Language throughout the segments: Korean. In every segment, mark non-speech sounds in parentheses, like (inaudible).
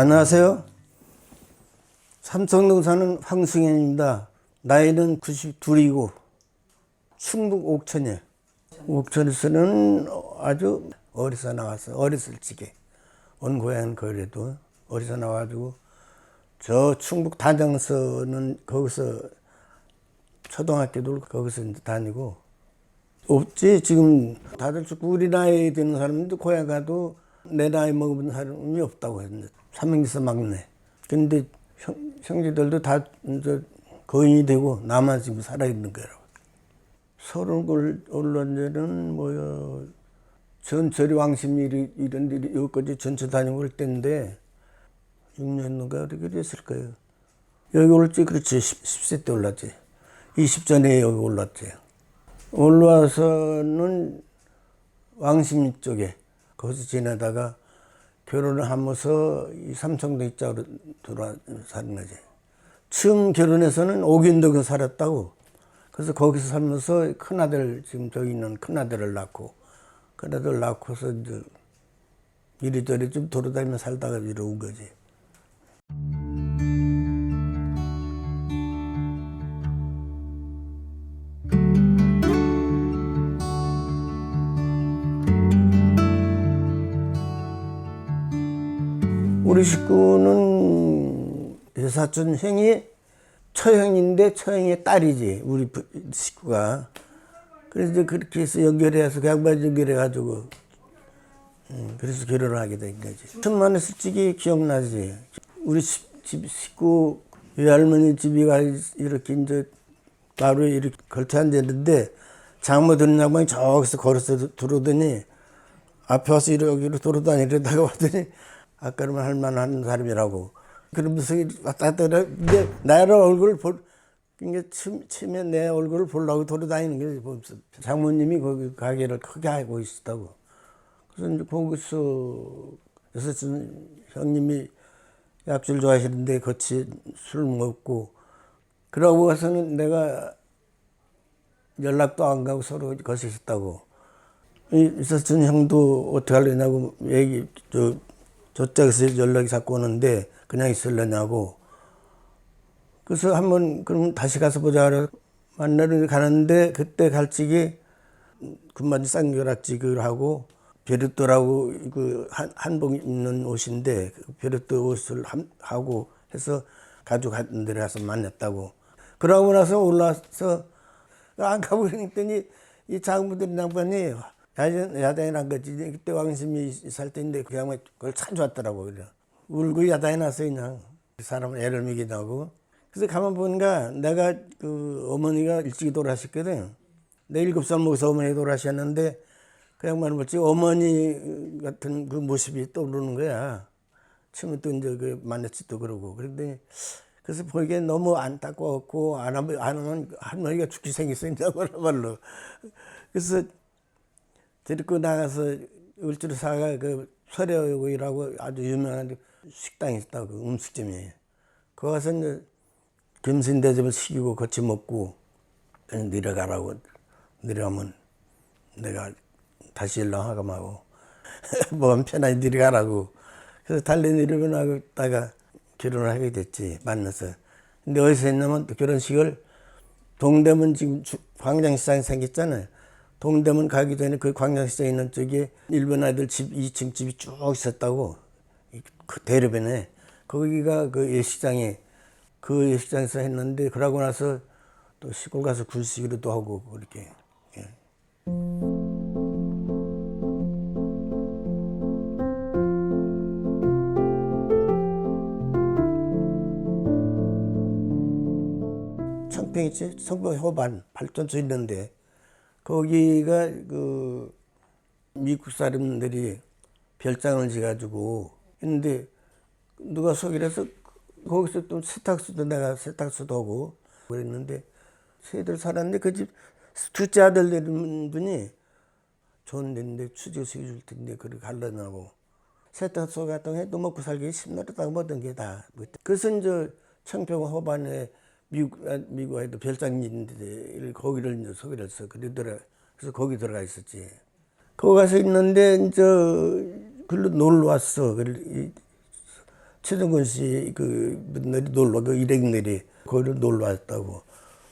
네, 안녕하세요. 삼성동 사는 황승현입니다. 나이는 92이고 충북 옥천이에요. 옥천에서는 아주 어려서 나왔어요. 어렸을 적에. 온 고향은 그래도 어려서 나와가지고 저 충북 단장서는 거기서 초등학교도 거기서 다니고 없지 지금 다들 우리 나이 되는 사람들 고향 가도 내 나이 먹은 사람이 없다고 했는데 삼명기서 막내. 근데 형, 형제들도 다 이제 거인이 되고 나만 지금 살아있는 거라고. 서른 골 데는 뭐야 전철이 왕십리 이런- 데이 여기까지 전철 다니고 그럴 때인데 6년인가 그렇게 됐을 거예요? 여기 올지? 그렇지. 10, 10세 때 올랐지. 20전에 여기 올랐지. 올라와서는 왕십리 쪽에 거기서 지내다가 결혼을 하면서 이 삼성도 이쪽으로 들어와 사는 거지. 처음 결혼해서는 오긴덕에 살았다고. 그래서 거기서 살면서 큰아들, 지금 저기 있는 큰아들을 낳고, 큰아들 낳고서 이제 이리저리 좀 돌아다니며 살다가 이리 온 거지. 우리 식구는 여사촌 형이 처형인데 처형의 딸이지 우리 부- 식구가. 그래서 그렇게 해서 연결해서 그 양반 연결해 가지고 음, 그래서 결혼을 하게 된 거지. 천만에 솔직히 기억나지? 우리 집, 집 식구 외할머니 집이가 이렇게 이제 바로 이렇게 걸쳐 앉았는데 장모 드는 양반이 저기서 걸어서 들어오더니 앞에 와서 이러기로 돌아다니려다가 왔더니 아까는 할만한 사람이라고. 그러면서 왔다 갔다 근데 나를 얼굴을 볼 이게 치면 내 얼굴을 보려고 돌아다니는 게 장모님이 거기 가게를 크게 하고 있었다고. 그래서 이제 거기서 여섯은 형님이 약주를 좋아하시는데 같이 술 먹고 그러고 와서는 내가 연락도 안 가고 서로 거기서 있었다고. 이 있었던 형도 어떻게 하려냐고 얘기 저 저쪽에서 연락이 자꾸 오는데 그냥 있을려냐고. 그래서 한번 그럼 다시 가서 보자 만나러 가는데 그때 갈직이 금바지 쌍겨락직을 하고 베르토라고 그 한, 한복 입는 옷인데 그 베르토 옷을 한- 하고 해서 가져갔는 데 가서 만났다고. 그러고 나서 올라와서 안 가고 그랬더니 이 장부들 양반이 야단, 야단이 난 거지. 그때 왕심이 살 때인데 그 양반이 그걸 찾아왔더라고. 그래. 울고 야단이 났어, 그냥. 그 사람은 애를 먹이다 하고. 그래서 가만 보니까 내가 그 어머니가 일찍이 돌아가셨거든. 내 일곱 살 먹어서 어머니 돌아가셨는데 그 양반은 뭐지 어머니 같은 그 모습이 떠오르는 거야. 처음에 또 이제 그 만났지 또 그러고. 그런데 그래서 보기엔 너무 안타까웠고 안 하면 안 하면 할머니가 죽기 생겼어요. (laughs) 말로. 그래서 데리고 나가서 울주로 사가 그 설해오이라고 아주 유명한 식당이 있다고 그 음식점이. 거기 가서 이제 금신대접을 시키고 같이 먹고 내려가라고 내려가면 내가 다시 연락하고 하고 마음 편하게 내려가라고 그래서 달리 내려가다가 결혼을 하게 됐지 만나서 근데 어디서 했냐면 또 결혼식을 동대문 지금 주- 광장시장이 생겼잖아요 동대문 가기 전에 그 광장시장 있는 쪽에 일본 아이들 집 2층 집이 쭉 있었다고 이- 그 대로변에 거기가 그 예식장에 그 예식장에서 했는데 그러고 나서 또 시골 가서 굴식으로 도 하고 그렇게 예. 청평 있지? 성북 호반 발전소 있는데 거기가 그 미국 사람들이 별장을 지가지고 있는데 누가 해서 거기서 또 세탁소도 내가 세탁소도 하고 그랬는데 새들 살았는데 그 집 둘째 아들 되는 분이 좋은 데인데 취직시켜 줄 텐데 그걸 갈라냐고 세탁소 같은 거 해도 먹고 살기 힘들었다고 모든 게 다. 그래서 이제 청평 호반에 미국, 아, 미국 에도 별장이 있는데 거기를 이제 소개를 해서 그러더라. 그래서 거기 들어가 있었지. 거기 가서 있는데 이제 글로 놀러 왔어. 그래, 이 최정근 씨 그분들이 놀러 그 일행들이 거기를 놀러 왔다고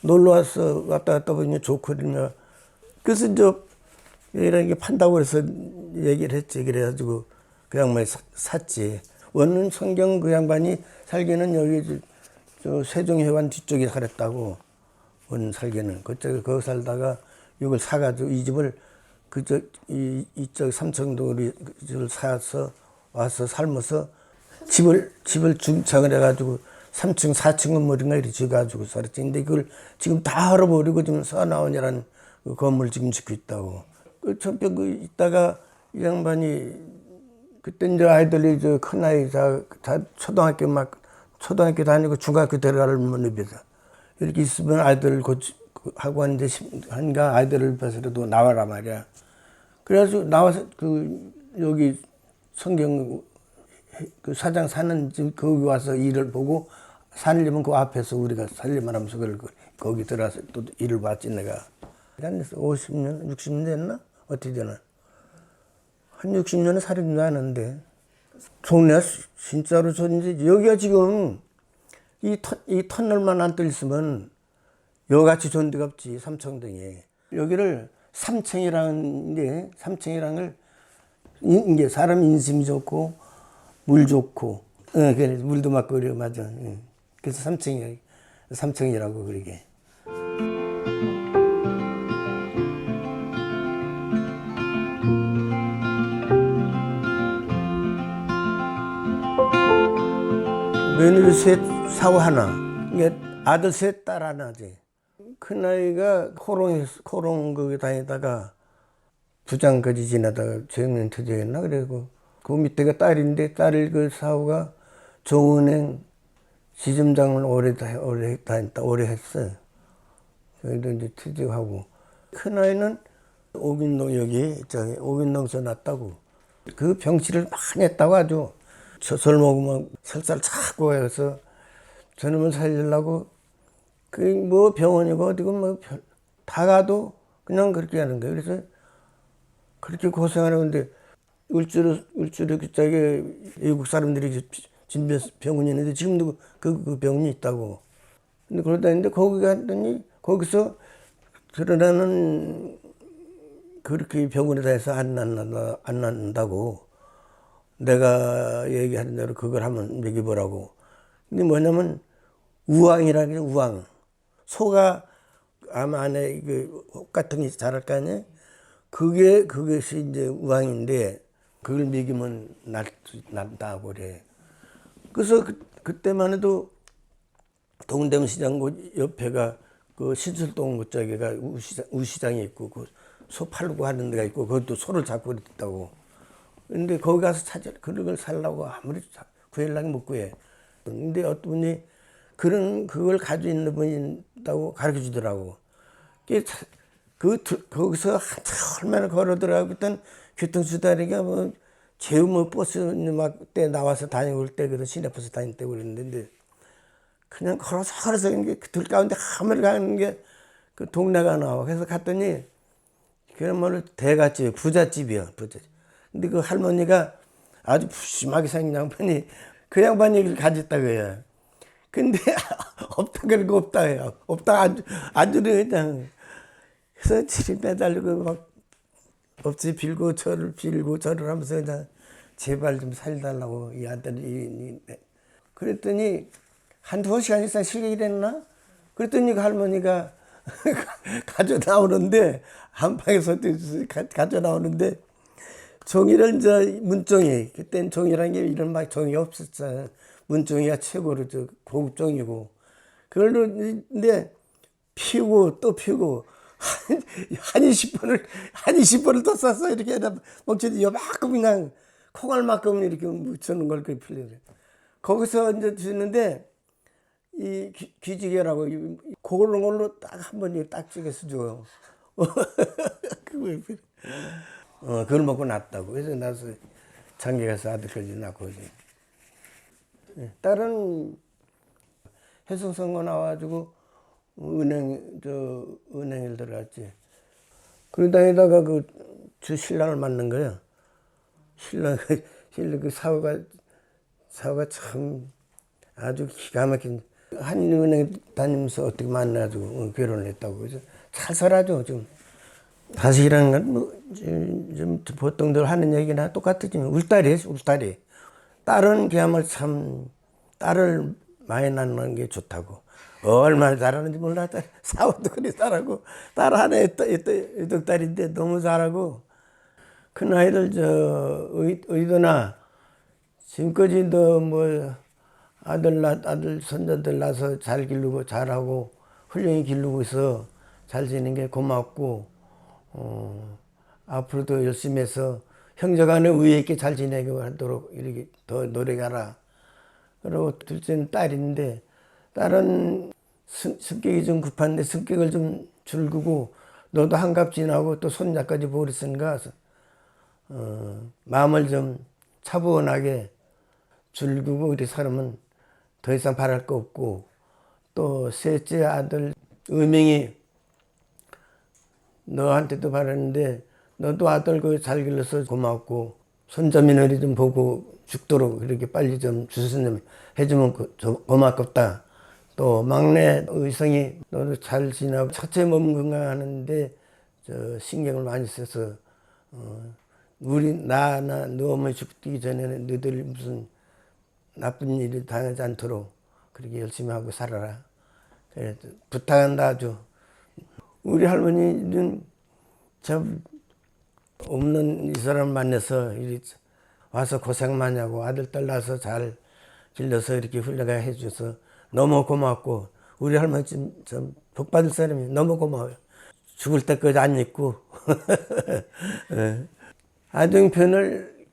놀러 와서 왔다 갔다 보니 좋거든요. 그래서 이제 이런 게 판다고 그래서 얘기를 했지 그래가지고 그 양반이 사- 샀지. 원은 성경 그 양반이 살기는 여기 저, 저 세종회관 뒤쪽에 살았다고 원 살기는 그쪽에 거기 살다가 이걸 사가지고 이 집을 그저 이 이쪽 삼청동을 을 사서 와서 살면서 집을 집을 중창을 해가지고 3층 4층 건물인가 이렇게 지어가지고 살았지. 근데 그걸 지금 다 헐어버리고 지금 서나원이라는 그 건물 지금 짓고 있다고. 그 처음에 그 있다가 이 양반이 그때 이제 아이들이 저 큰 아이 다, 다 초등학교 막 초등학교 다니고 중학교 들어갈 무렵이다. 이렇게 있으면 아이들 곧 하고 하는데 한가 아이들을 뵈서라도 나와라 말이야. 그래가지고 나와서 그 여기 성경 그 사장 사는 집 거기 와서 일을 보고 살려면 그 앞에서 우리가 살려만 하면서 그걸 그- 거기 들어가서 또 일을 봤지 내가. 한 50년, 60년 됐나? 어떻게 되나? 한 60년은 살인 줄 아는데. 동네 진짜로 저 이제 여기가 지금 이, 터, 이 터널만 안 뚫렸으면 여같이 좋은 데가 없지 삼청동에 여기를 삼청이라는 게 삼청이라는 걸 이- 이게 사람 인심이 좋고 물 좋고 예, 그래 물도 막 그려 맞아. 예. 그래서 삼청이 삼청이라고 그러게 며느리 셋 사후 하나. 아들 셋 딸 하나지 큰 아이가 코롱에 코롱 거기 다니다가 부장까지 지나다가 정년 퇴직했나? 그래고 그 밑에가 딸인데 딸그 사후가 종은행 지점장을 오래 다 오래 다녔다 오래 했어. 저희도 이제 퇴직하고. 큰 아이는 오균동 여기 저기 오균동서 났다고. 그 병치를 많이 했다고 아주 젖을 먹으면 설사를 자꾸 해서 저놈을 살리려고 그 뭐 병원이고 어디고 뭐다 가도 그냥 그렇게 하는 거예요. 그래서 그렇게 고생하는데 울주로 울주로 그쪽에 외국 사람들이 진병 병원이 있는데 지금도 그, 그 병원이 있다고. 근데 그러다 했는데 거기 갔더니 거기서 드러나는 그렇게 병원에 다 해서 안 낫는다 안 낫는다고 내가 얘기하는 대로 그걸 하면 먹여보라고. 근데 뭐냐면 우왕이라는 게 우왕. 소가 아마 안에 그혹 같은 게 자랄 거 아니에요? 그게 그것이 이제 우왕인데 그걸 먹이면 낫, 낫다고 그래. 그래서 그, 그때만 해도 동대문 시장고 옆에가 그 신설동 그쪽에가 우시장, 우시장이 있고 그 소 팔고 하는 데가 있고 그것도 소를 잡고 그랬다고. 근데 거기 가서 찾아 그런 걸 살라고 아무리 자- 구하려면 못 구해. 근데 어떤 분이 그런 그걸 가지고 있는 분이 있다고 가르쳐 주더라고. 그 두- 거기서 한참 얼마나 걸어 들어가고 일단 교통수단이가 뭐 제우 뭐 버스 막때 나와서 다니고 때 그래도 시내버스 다닐 때 그랬는데 그냥 걸어서 걸어서 그들 가운데 하늘 가는 게 그 동네가 나와. 그래서 갔더니 그야말로 대갓집, 부잣집이야, 부잣집. 근데 그 할머니가 아주 푸심하게 생긴 양반이 그 양반이 가졌다 그야. 근데 (laughs) 없다 그러고 없다 해요. 없다 안, 안 주네 그냥. 그래서 지금 매달리고 막 없이 빌고 저를 빌고 저를 하면서 그냥 제발 좀 살달라고 이 아들이 이- 이- 그랬더니 한두 시간 있다 실격이 됐나? 그랬더니 그 할머니가 (laughs) 가져 나오는데 한방에서 가져 나오는데 종이를 이제 문종이 그땐 종이라는 게 이런 막 종이 없었잖아. 문종이가 최고로 저 고급 종이고 그걸로 근데 피우고 또 피우고 (laughs) 한, 한 20번을 한 20번을 또 쌌어 이렇게 멍청이 요만큼 그냥 콩알만큼 이렇게 묻혀놓은 걸 그렇게 필요 거기서 이제 주는데 이 귀- 귀지개라고 이- 그런 걸로 딱 한 번 딱 찍어서 줘. (laughs) 그거 어 그걸 먹고 났다고. 그래서 나서 장계 가서 아들까지 낳고. 예, 딸은 해성 선거 나와가지고 은행 저 은행에 들어갔지. 그러다니다가 그저 신랑을 만난 거야. 신랑 (laughs) 신랑 그 사후가 사오가 참 아주 기가 막힌 한인은행 다니면서 어떻게 만나가지고 결혼을 했다고 그래서 살살하죠 좀 사실이라는 건뭐 좀 보통들 하는 얘기나 똑같지만 울딸이 울딸이 딸은 그야말로 참 딸을 많이 낳는 게 좋다고. 얼마나 잘하는지 몰라 딸 (laughs) 사원도 그리 잘하고 딸 하나 여덟 딸인데 너무 잘하고. 큰 아이들 저 의, 의도나 지금까지 너뭐 아들 낳 아들 손자들 낳아서 잘 기르고 잘하고 훌륭히 기르고 있어. 잘 지는 게 고맙고 어, 앞으로도 열심히 해서 형제간에 의에 있게 잘 지내고 하도록 이렇게 더 노력하라. 그리고 둘째는 딸인데 딸은 성- 성격이 좀 급한데 성격을 좀 줄이고 너도 한갑 지나고 또 손자까지 보고 있으니까 어, 마음을 좀 차분하게 줄이고 우리 사람은 더 이상 바랄 거 없고 또 셋째 아들 의명이 너한테도 바라는데 너도 아들 그잘 길러서 고맙고 손자 며느리 좀 보고 죽도록 그렇게 빨리 좀 주선좀 해주면 고맙겠다. 또 막내 의성이 너도 잘 지나고 첫째 몸 건강하는데 저 신경을 많이 써서 어, 우리 나나 너 어머니 죽기 전에는 너들 무슨 나쁜 일이 당하지 않도록 그렇게 열심히 하고 살아라. 그래 부탁한다 아주. 우리 할머니는 참 없는 이 사람 만나서 와서 고생 많이 하고 아들 딸 낳아서 잘 길러서 이렇게 훌륭하게 해줘서 너무 고맙고 우리 할머니 좀, 좀 복받을 사람이 너무 고마워요. 죽을 때까지 안 잊고 (laughs) 예. 아동편을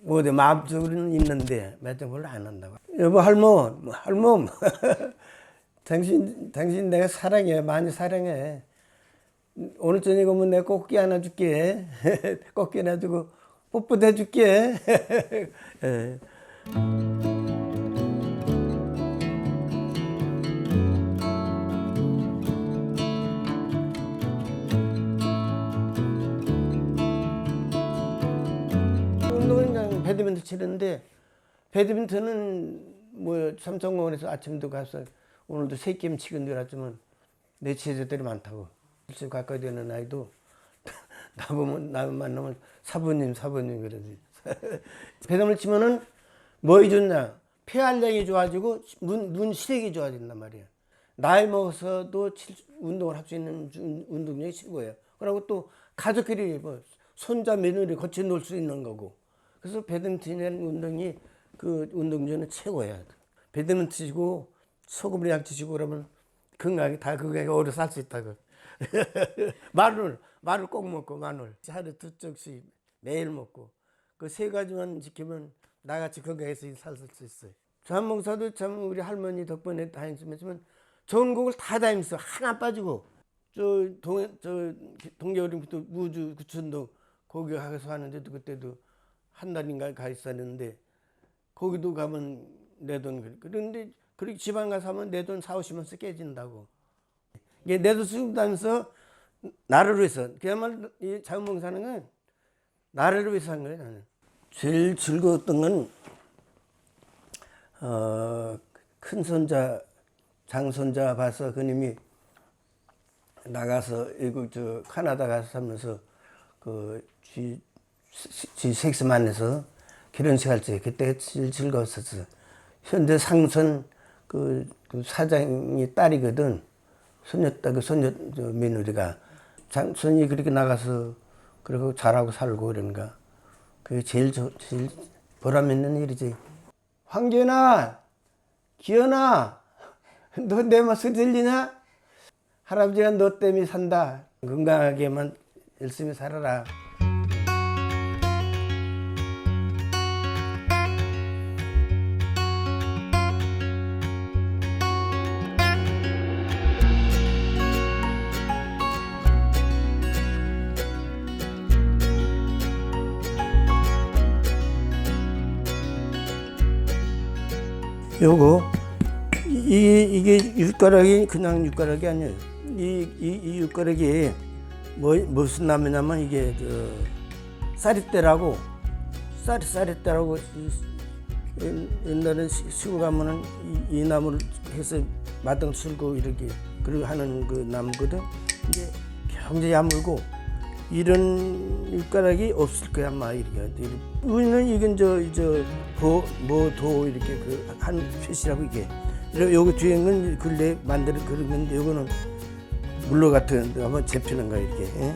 뭐대 마음속으로는 있는데 별로 안 한다고. 여보 할머, 뭐, 할멈, 당신 당신 내가 사랑해 많이 사랑해. 오늘 저녁 오면 내가 꽃게 하나 줄게. (laughs) 꽃게 하나 주고 뽀뽀도 해줄게. (laughs) 예. 배드민턴 치는데 배드민턴은 뭐 삼성공원에서 아침도 가서 오늘도 치건 줄 알았지만 내 체제들이 많다고. 일찍 가까이 되는 아이도 나 보면 나 만나면 사부님 사부님 그러지. (laughs) 배드민턴 치면은 뭐 좋냐? 폐활량이 좋아지고 눈, 눈 시력이 좋아진단 말이야. 나이 먹어서도 칠- 운동을 할 수 있는 주- 운동량이 최고예요. 그리고 또 가족끼리 뭐 손자 며느리 같이 놀 수 있는 거고. 그래서 배드민턴이라는 운동이 그 운동 중에 최고야. 배드민턴 치고 소금을 약 치시고 그러면 건강하게 다 건강하게 오래 살 수 있다고. (laughs) 마늘 마늘 꼭 먹고 마늘 하루 두 쪽씩 매일 먹고 그 세 가지만 지키면 나같이 건강해서 살 수 있어요. 자원봉사도 참 우리 할머니 덕분에 다녔지만 좋은 곡을 다 다니면서 하나 안 빠지고 저 동, 저 동계올림픽도 우주 구천도 거기 가서 하는데도 그때도 한 달인가 가 있었는데 거기도 가면 내 돈 그런데 그렇게 지방 가서 하면 내돈 4, 50만 원 깨진다고 이게 내 돈 쓰고 다면서 나를 위해서 그야말로 이 자원봉사는 건 나를 위해서 한 거예요 나는 제일 즐거웠던 건 어, 큰 손자 장손자 봐서 그님이 나가서 이거 저 카나다 가서 살면서 섹스 만나서 결혼식 할때 그때 제일 즐거웠었어. 현대 상선 그, 그 사장이 딸이거든. 손녀딸 그 손녀 저 며느리가 장손이 그렇게 나가서 그리고 잘하고 살고 그러는가. 그게 제일 저, 제일 보람 있는 일이지. 황기현아, 기현아, (laughs) 너내 말소리 들리냐? 할아버지가 너 때문에 산다. 건강하게만 열심히 살아라. 요거 이 이게 육가락이 그냥 육가락이 아니에요. 이 이 이 육가락이 뭐 무슨 나무냐면 이게 저 쌀이대라고 쌀 옛- 옛날에 시- 시골 가면은 이, 이 나무를 해서 마당 쓸고 이렇게 그리고 하는 그 나무거든. 이제 굉장히 야물고 이런 일가락이 없을 거야 아마 이렇게. 우리는 이건 저저뭐도 이렇게 그한 표시라고 이게. 요거 뒤에 건 근래 만드는 그런 건데 요거는 물로 같은 한번 재피는 거야 이렇게. 예?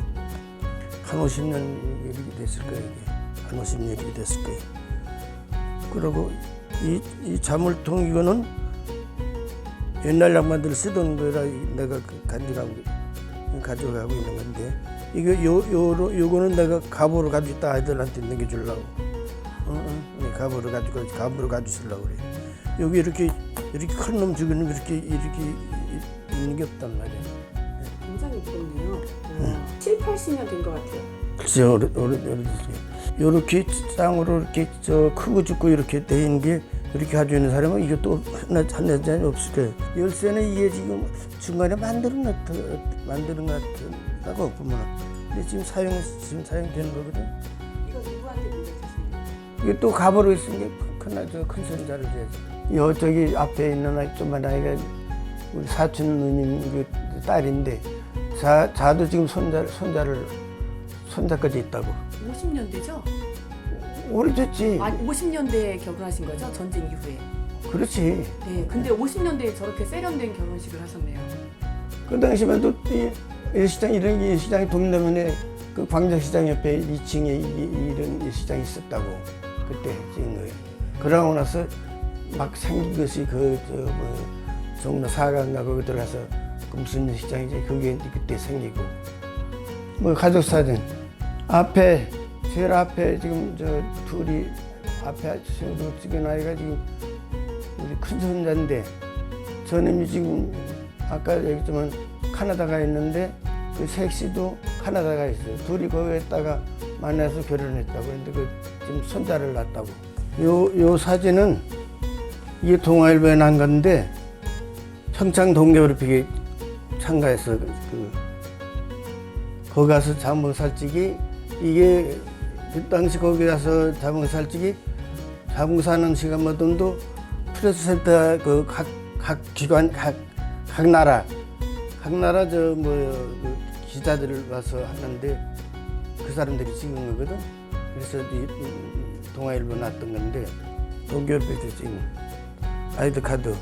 한 50년 이렇게 됐을 거야 이게. 한 50년 이렇게 됐을 거야. 그리고 이, 이 자물통 이거는 옛날 양반들 쓰던 거라 내가 그 간직하고 가져가고 있는 건데 이거 요 요로 요거는 내가 갑오로 가지고 있다 아이들한테 먹여주려고 어, 어, 네, 갑오로 가지고 갑오로 가지시려고 그래 여기 이렇게 이렇게 큰놈놈 이렇게 이렇게 이- 있는 게 없단 말이야 굉장히 무겁네요. 음. 7, 80년 된 것 같아요. 글쎄 오래 오래 오래 요렇게 땅으로 이렇게 저 크고 죽고 이렇게 돼 있는 게 이렇게 가지고 있는 사람은 이것도 하나 하나 잔 없을 거예요. 열쇠는 이게 지금 중간에 만드는 것 같아 만드는 것 같 다고 보면 근데 지금 사용 지금 사용되는 거거든. 이거 누구한테 물려주세요? 이게 또 가보로 있으니까 큰저큰 손자를 줘야지. 요 저기 앞에 있는 아이 좀만 아이가 우리 사촌 누님 그 딸인데 자 자도 지금 손자 손자를 손자까지 있다고. 50년대죠? 오래됐지. 아니 50년대에 결혼하신 거죠? 전쟁 이후에. 그렇지. 네. 근데 50년대에 저렇게 세련된 결혼식을 하셨네요. 그 당시만 또이 일시장 이런 일시장이 도민다면에 그 광장시장 옆에 2층에 이, 이런 일시장이 있었다고 그때 찍은 거예요. 그러고 나서 막 생긴 것이 그저뭐 종로 사강가 거기 들어가서 그 무슨 일시장이지 그게 그때 생기고 뭐 가족 사진 앞에 제일 앞에 지금 저 둘이 앞에 친구도 찍은 아이가 지금 우리 큰 손자인데 저놈이 지금 아까 얘기했지만 카나다가 있는데 그 섹시도 카나다가 있어요. 둘이 거기에다가 만나서 결혼했다고 했는데 그 지금 손자를 낳았다고. 요, 요 사진은 이게 동아일보에 난 건데 평창 동계올림픽에 참가해서 그, 그 거기 가서 자몽살찌기 이게 그 당시 거기 가서 자몽살찌기 자몽사는 시간마다도 프레스 센터 그 각 각 기관 각, 각 나라 각 나라 저뭐 그 기자들을 와서 하는데 그 사람들이 찍은 거거든. 그래서 이 음, 동아일보 났던 건데 동계올림픽 때 찍은 아이드 카드.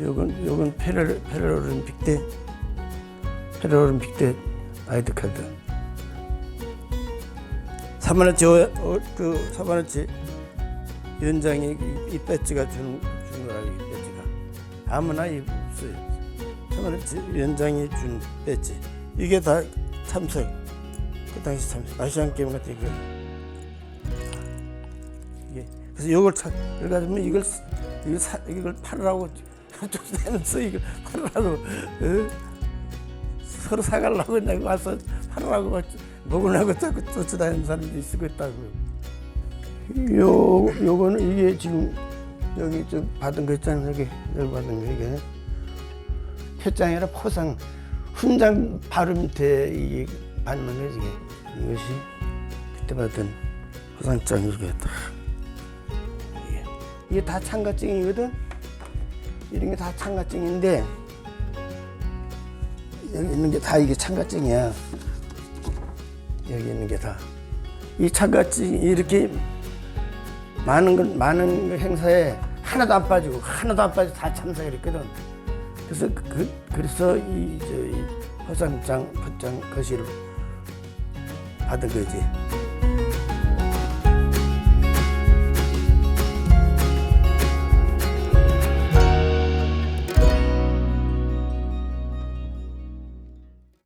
요건 요건 페럴 페럴올림픽 때 페럴올림픽 때 아이드 카드. 3만 원치 어, 그 3만 원치 위원장이 이- 이 배지가 주는 주는 거라고 이 배지가 아무나 이 3만원치 위원장이 준 배지. 이게 다 참석. 그 당시 참석. 아시안 게임 같은 거 이게. 그래서 이걸 차 이걸 가지고 이걸 쓰- 이걸 사 이걸 팔으라고 (laughs) 쫓아다니면서 이걸 팔으라고 어? 서로 사가려고 그냥 와서 팔으라고 막 먹으려고 자꾸 쫓아다니는 사람도 것 있다고. 요 요거는 이게 지금 여기 저 받은 거 있잖아요. 여기 여기 받은 거 이게 표장이라 포상 훈장 바로 밑에 이게 받는 거 이게 이것이 그때 받은 포상장 이게 다 이게, 다 참가증이거든. 이런 게 다 참가증인데 여기 있는 게 다 이게 참가증이야. 여기 있는 게 다. 이 참가증 이렇게 많은 건 많은 그 행사에 하나도 안 빠지고 하나도 안 빠지고 다 참석을 했거든. 그래서 그, 그 그래서 이 저이 허상장 포장 거시를 받은 거지.